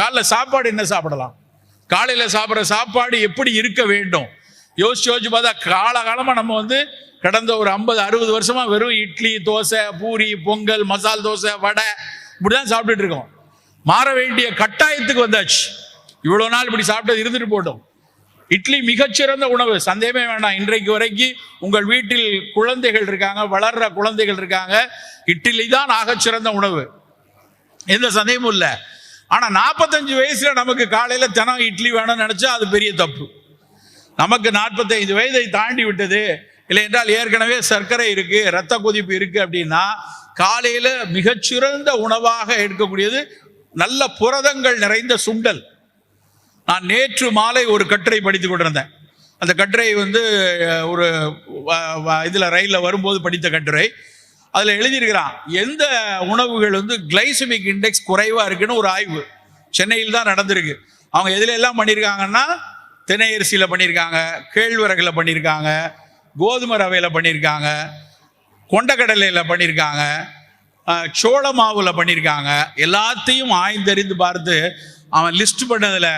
காலைல சாப்பாடு என்ன சாப்பிடலாம்? காலையில சாப்பிட்ற சாப்பாடு எப்படி இருக்க வேண்டும்? யோசிச்சு யோசிச்சு பார்த்தா காலகாலமா நம்ம வந்து கடந்த ஒரு ஐம்பது அறுபது வருஷமா வெறும் இட்லி தோசை பூரி பொங்கல் மசால் தோசை வடை இப்படிதான் சாப்பிட்டுட்டு இருக்கோம். மாற வேண்டிய கட்டாயத்துக்கு வந்தாச்சு. இவ்வளவு நாள் இப்படி சாப்பிட்டது இருந்துட்டு போட்டோம். இட்லி மிகச்சிறந்த உணவு. சந்தேகமே வேண்டாம். இன்றைக்கு வரைக்கும் உங்கள் வீட்டில் குழந்தைகள் இருக்காங்க வளர்ற குழந்தைகள் இருக்காங்க. இட்லி தான் ஆகச்சிறந்த உணவு. எந்த சந்தேகமும் இல்லை. ஆனா நாற்பத்தஞ்சு வயசுல நமக்கு காலையில தினம் இட்லி வேணும்னு நினைச்சா அது பெரிய தப்பு. நமக்கு நாற்பத்தைந்து வயதை தாண்டி விட்டது. இல்லை என்றால் ஏற்கனவே சர்க்கரை இருக்கு ரத்த கொதிப்பு இருக்கு அப்படின்னா காலையில மிகச்சிறந்த உணவாக எடுக்கக்கூடியது நல்ல புரதங்கள் நிறைந்த சுண்டல். நான் நேற்று மாலை ஒரு கட்டுரை படித்து கொண்டிருந்தேன். அந்த கட்டுரை வந்து ஒரு இதில் ரயிலில் இதுல ரயில்ல வரும்போது படித்த கட்டுரை. அதில் எழுதியிருக்கிறான் எந்த உணவுகள் வந்து கிளைசமிக் இண்டெக்ஸ் குறைவாக இருக்குன்னு ஒரு ஆய்வு. சென்னையில் தான் நடந்திருக்கு. அவங்க எதுல எல்லாம் பண்ணியிருக்காங்கன்னா தினை அரிசியில் பண்ணியிருக்காங்க கேழ்வரகில் பண்ணியிருக்காங்க கோதுமை ரவையில் பண்ணியிருக்காங்க கொண்டக்கடலையில் பண்ணியிருக்காங்க சோள மாவில் பண்ணியிருக்காங்க. எல்லாத்தையும் ஆய்ந்தறிந்து பார்த்து அவன் லிஸ்ட் பண்ணதில்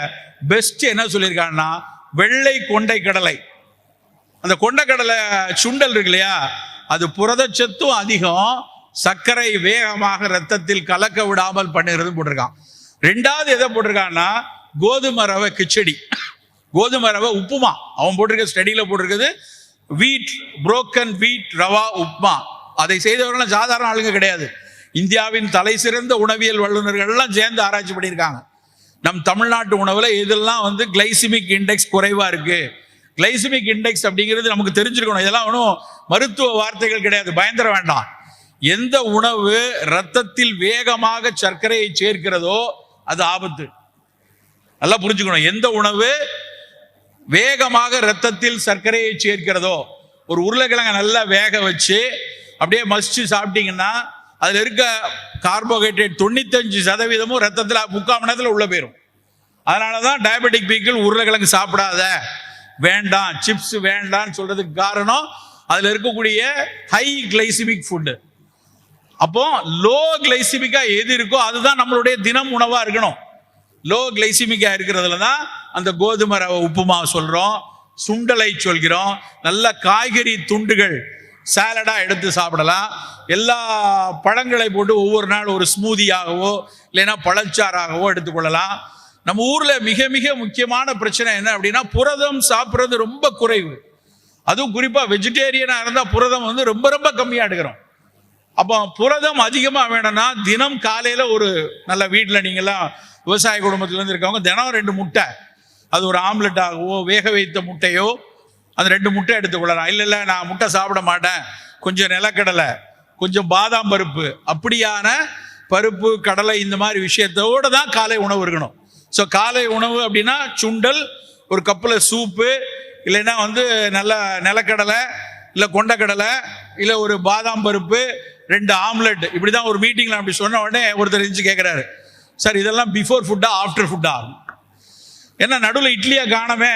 பெஸ்ட் என்ன சொல்லியிருக்கான்னா வெள்ளை கொண்டை கடலை. அந்த கொண்டக்கடலை சுண்டல் இருக்கு இல்லையா அது புரதச்சத்தும் அதிகம் சர்க்கரை வேகமாக ரத்தத்தில் கலக்க விடாமல் பண்ணுகிறது போட்டிருக்கான். ரெண்டாவது எதை போட்டிருக்கான்னா கோதுமை ரவை கிச்சடி. கோதுமை ரவை உப்புமா. அவன் போட்டிருக்க ஸ்டடியில் போட்டிருக்குது வீட் புரோக்கன் வீட் ரவா உப்மா அதை செய்தவர்கள் சாதாரண ஆளுங்க கிடையாது. இந்தியாவின் தலை சிறந்த உணவியல் வல்லுநர்கள்லாம் சேர்ந்து ஆராய்ச்சி பண்ணியிருக்காங்க. நம் தமிழ்நாட்டு உணவில் இதெல்லாம் வந்து கிளைசிமிக் இண்டெக்ஸ் குறைவாக இருக்குது கிளைசிமிக் இண்டெக்ஸ் அப்படிங்கிறது நமக்கு தெரிஞ்சிருக்கணும். இதெல்லாம் ஒன்றும் மருத்துவ வார்த்தைகள் கிடையாது. பயந்துட வேண்டாம். எந்த உணவு ரத்தத்தில் வேகமாக சர்க்கரையை சேர்க்கிறதோ அது ஆபத்து. நல்லா புரிஞ்சுக்கணும். எந்த உணவு வேகமாக ரத்தத்தில் சர்க்கரையை சேர்க்கிறதோ ஒரு உருளைக்கிழங்கை நல்லா வேக வச்சு அப்படியே மசிச்சு சாப்பிட்டீங்கன்னா அதில் இருக்க கார்போஹைட்ரேட் தொண்ணூத்தஞ்சு சதவீதமும் ரத்தத்தில் முக்கால் மணி நேரத்தில் உள்ள போயிடும் அதனால தான் டயபெட்டிக் பீக்கிள் உருளைக்கிழங்கு சாப்பிடாத. வேண்டாம் சிப்ஸ் வேண்டாம்னு சொல்றதுக்கு காரணம் அதுல இருக்கக்கூடிய ஹை கிளைசிமிக் ஃபுட்டு அப்போ லோ கிளைசிமிக்கா எது இருக்கோ அதுதான் நம்மளுடைய தினம் உணவா இருக்கணும். லோ கிளைசிமிக்கா இருக்கிறதுல தான் அந்த கோதுமை ரவை உப்புமா சொல்றோம் சுண்டலை சொல்கிறோம் நல்ல காய்கறி துண்டுகள் சாலடா எடுத்து சாப்பிடலாம். எல்லா பழங்களை போட்டு ஒவ்வொரு நாள் ஒரு ஸ்மூதியாகவோ இல்லைன்னா பழச்சாறாகவோ எடுத்துக்கொள்ளலாம். நம்ம ஊர்ல மிக மிக முக்கியமான பிரச்சனை என்ன அப்படின்னா புரதம் சாப்பிட்றது ரொம்ப குறைவு. அதுவும் குறிப்பா வெஜிடேரியனா இருந்தா புரதம் வந்து ரொம்ப ரொம்ப கம்மியா எடுக்கிறோம் அப்போ புரதம் அதிகமாக வேணும்னா தினம் காலையில் ஒரு நல்ல வீட்டில் நீங்களாம் விவசாய குடும்பத்துலேருந்து இருக்கவங்க தினம் ரெண்டு முட்டை. அது ஒரு ஆம்லெட் ஆகவோ வேக வைத்த முட்டையோ அந்த ரெண்டு முட்டை எடுத்துக்கொள்ளலாம். இல்லை இல்லை நான் முட்டை சாப்பிட மாட்டேன். கொஞ்சம் நிலக்கடலை கொஞ்சம் பாதாம் பருப்பு அப்படியான பருப்பு கடலை இந்த மாதிரி விஷயத்தோடு தான் காலை உணவு இருக்கணும். ஸோ காலை உணவு அப்படின்னா சுண்டல் ஒரு கப்பில் சூப்பு இல்லைன்னா வந்து நல்ல நிலக்கடலை இல்லை கொண்டக்கடலை இல்லை ஒரு பாதாம் பருப்பு ரெண்டு ஆம்லெட். இப்படி தான் ஒரு மீட்டிங்கில் அப்படி சொன்ன உடனே ஒருத்தர் இருந்துச்சு கேட்குறாரு சார் இதெல்லாம் பிஃபோர் ஃபுட்டா ஆஃப்டர் ஃபுட்டா ஏன்னா நடுவில் இட்லியை காணமே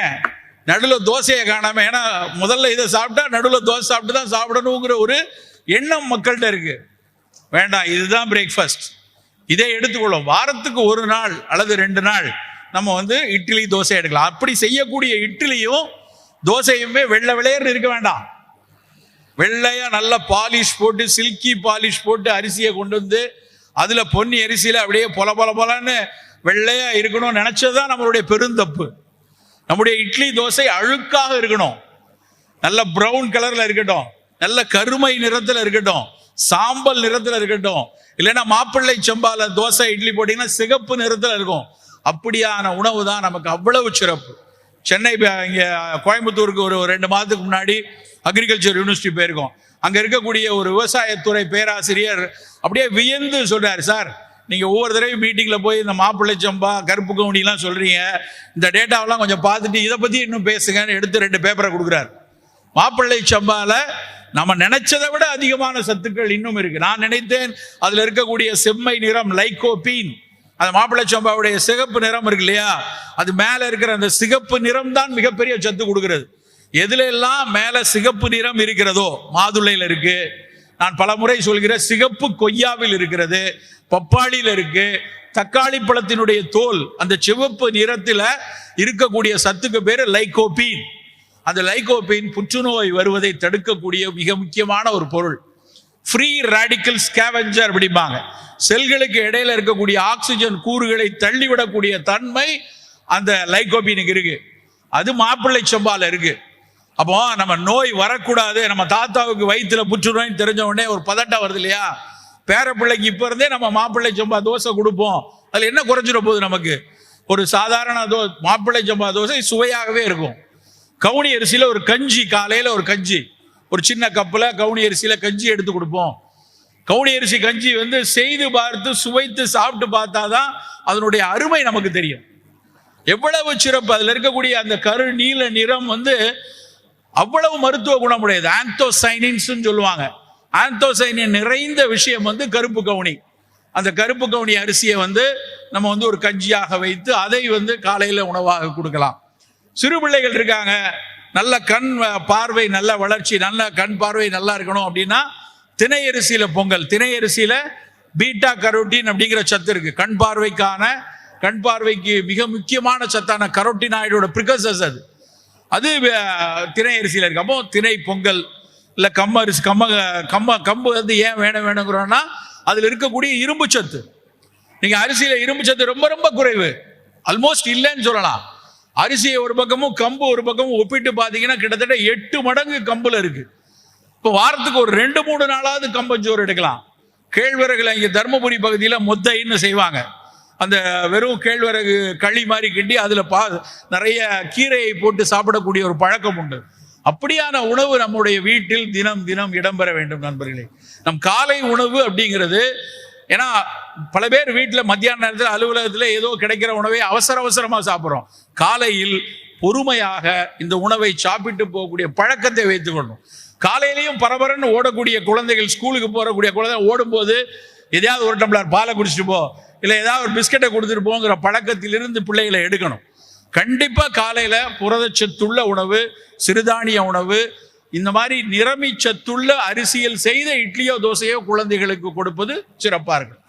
நடுவில் தோசையை காணாம. ஏன்னா முதல்ல இதை சாப்பிட்டா நடுவில் தோசை சாப்பிட்டு தான் சாப்பிடணுங்கிற ஒரு எண்ணம் மக்கள்கிட்ட இருக்கு. வேண்டாம் இதுதான் பிரேக்ஃபாஸ்ட் இதை எடுத்துக்கொள்ளும் வாரத்துக்கு ஒரு நாள் அல்லது ரெண்டு நாள் நம்ம வந்து இட்லி தோசை எடுக்கலாம். அப்படி செய்யக்கூடிய இட்லியும் தோசையுமே வெள்ளை வெளையர்னு இருக்க வேண்டாம். வெள்ளையா நல்ல பாலிஷ் போட்டு சில்கி பாலிஷ் போட்டு அரிசியை கொண்டு வந்து அதுல பொன்னி அரிசியில அப்படியே பொல பொல பொலன்னு வெள்ளையா இருக்கணும்னு நினைச்சதுதான் நம்மளுடைய பெருந்தப்பு. நம்முடைய இட்லி தோசை அழுக்காக இருக்கணும். நல்ல ப்ரௌன் கலர்ல இருக்கட்டும். நல்ல கருமை நிறத்துல இருக்கட்டும். சாம்பல் நிறத்துல இருக்கட்டும். இல்லைன்னா மாப்பிள்ளை செம்பால தோசை இட்லி போட்டீங்கன்னா சிகப்பு நிறத்துல இருக்கும். அப்படியான உணவு தான் நமக்கு அவ்வளவு சிறப்பு. சென்னை இங்கே இங்க கோயம்புத்தூருக்கு ஒரு ரெண்டு மாதத்துக்கு முன்னாடி அக்ரிகல்ச்சர் யூனிவர்சிட்டி போயிருக்கோம். அங்க இருக்கக்கூடிய ஒரு விவசாயத்துறை பேராசிரியர் அப்படியே வியந்து சொல்றாரு சார் நீங்க ஒவ்வொரு தடவையும் மீட்டிங்ல போய் இந்த மாப்பிள்ளை சம்பா கருப்பு கவுனிலாம் சொல்றீங்க. இந்த டேட்டாவெல்லாம் கொஞ்சம் பார்த்துட்டு இதை பத்தி இன்னும் பேசுங்கன்னு எடுத்து ரெண்டு பேப்பரை கொடுக்குறாரு. மாப்பிள்ளை சம்பால நம்ம நினைச்சதை விட அதிகமான சத்துக்கள் இன்னும் இருக்கு. நான் நினைத்தேன் அதுல இருக்கக்கூடிய செம்மை நிறம் லைகோபீன். அந்த மாப்பிள்ளை சம்பாவுடைய சிகப்பு நிறம் இருக்கு இல்லையா? அது மேல இருக்கிற அந்த சிகப்பு நிறம் தான் மிகப்பெரிய சத்து கொடுக்கிறது. எதுல எல்லாம் மேல சிகப்பு நிறம் இருக்கிறதோ மாதுளையில இருக்கு. நான் பல முறை சொல்கிற சிகப்பு கொய்யாவில் இருக்கிறது பப்பாளியில இருக்கு. தக்காளி பழத்தினுடைய தோல் அந்த சிவப்பு நிறத்துல இருக்கக்கூடிய சத்துக்கு பேரு லைகோபீன். அந்த லைகோபீன் புற்றுநோய் வருவதை தடுக்கக்கூடிய மிக முக்கியமான ஒரு பொருள். ஃப்ரீ ரேடிக்கல் ஸ்கேவெஞ்சர் அப்படிம்பாங்க. செல்களுக்கு இடையில இருக்கக்கூடிய ஆக்சிஜன் கூறுகளை தள்ளிவிடக்கூடிய தன்மை அந்த லைகோபினுக்கு இருக்கு. அது மாப்பிள்ளை செம்பால இருக்கு. அப்போ நம்ம நோய் வரக்கூடாது. நம்ம தாத்தாவுக்கு வயிற்றுல புற்றுநோய்னு தெரிஞ்ச உடனே ஒரு பதட்டம் வருது இல்லையா? பேரப்பிள்ளைக்கு இப்போ இப்ப இருந்தே நம்ம மாப்பிள்ளை சம்பா தோசை கொடுப்போம். அதுல என்ன குறைஞ்சிட போகுது நமக்கு? ஒரு சாதாரண தோ மாப்பிள்ளை சம்பா தோசை சுவையாகவே இருக்கும். கவுனி அரிசியில் ஒரு கஞ்சி காலையில் ஒரு கஞ்சி. ஒரு சின்ன கப்பில் கவுனி அரிசியில் கஞ்சி எடுத்து கொடுப்போம். கவுனி அரிசி கஞ்சி வந்து செய்து பார்த்து சுவைத்து சாப்பிட்டு பார்த்தா தான் அதனுடைய அருமை நமக்கு தெரியும். எவ்வளவு சிறப்பு. அதில் இருக்கக்கூடிய அந்த கரு நீல நிறம் வந்து அவ்வளவு மருத்துவ குணமுடையது. ஆந்தோசைனின்ஸ் சொல்லுவாங்க. ஆந்தோசைனின் நிறைந்த விஷயம் வந்து கருப்பு கவுனி. அந்த கருப்பு கவுனி அரிசியை வந்து நம்ம வந்து ஒரு கஞ்சியாக வைத்து அதை வந்து காலையில் உணவாக கொடுக்கலாம். சிறு பிள்ளைகள் இருக்காங்க. நல்ல கண் பார்வை நல்ல வளர்ச்சி நல்ல கண் பார்வை நல்லா இருக்கணும் அப்படின்னா திணை அரிசியில பொங்கல் திணை அரிசியில பீட்டா கரோட்டின் அப்படிங்கிற சத்து இருக்கு. கண் பார்வைக்கான கண் பார்வைக்கு மிக முக்கியமான சத்தான கரோட்டினாய்டோட ப்ரிகசஸ் அது. அது அஹ், திணை அரிசியில இருக்கு. அப்போ திணை பொங்கல் இல்ல கம்ம அரிசி கம்ம கம்ம கம்பு வந்து ஏன் வேணும் வேணுங்கிறோம்னா அதுல இருக்கக்கூடிய இரும்பு சத்து. நீங்க அரிசியில இரும்பு சத்து ரொம்ப ரொம்ப குறைவு. ஆல்மோஸ்ட் இல்லைன்னு சொல்லலாம். அரிசியை ஒரு பக்கமும் கம்பு ஒரு பக்கமும் ஒப்பிட்டு பார்த்தீங்கன்னா கிட்டத்தட்ட எட்டு மடங்கு கம்புல இருக்கு. இப்போ வாரத்துக்கு ஒரு ரெண்டு மூணு நாளாவது கம்பஞ்சோறு எடுக்கலாம். கேழ்வரகுல இங்கே தருமபுரி பகுதியில் மொத்தைன்னு செய்வாங்க. அந்த வெறும் கேழ்வரகு களி மாதிரி கிண்டி அதில் பா நிறைய கீரையை போட்டு சாப்பிடக்கூடிய ஒரு பழக்கம் உண்டு. அப்படியான உணவு நம்முடைய வீட்டில் தினம் தினம் இடம்பெற வேண்டும் நண்பர்களே. நம் காலை உணவு அப்படிங்கிறது ஏன்னா பல பேர் வீட்டில் மத்தியான நேரத்தில் அலுவலகத்தில் ஏதோ கிடைக்கிற உணவை அவசர அவசரமாக சாப்பிட்றோம். காலையில் பொறுமையாக இந்த உணவை சாப்பிட்டு போகக்கூடிய பழக்கத்தை வைத்துக்கொள்ளணும் காலையிலையும் பரபரன்னு ஓடக்கூடிய குழந்தைகள் ஸ்கூலுக்கு போகக்கூடிய குழந்தை ஓடும்போது எதையாவது ஒரு டம்ளர் பாலை குடிச்சிட்டு போ இல்லை ஏதாவது ஒரு பிஸ்கெட்டை கொடுத்துட்டு போங்கிற பழக்கத்திலிருந்து பிள்ளைகளை எடுக்கணும். கண்டிப்பாக காலையில் புரதச்சத்துள்ள உணவு சிறுதானிய உணவு இந்த மாதிரி நிறமிச்சத்துள்ள அரிசியில் செய்த இட்லியோ தோசையோ குழந்தைகளுக்கு கொடுப்பது சிறப்பாக இருக்கும்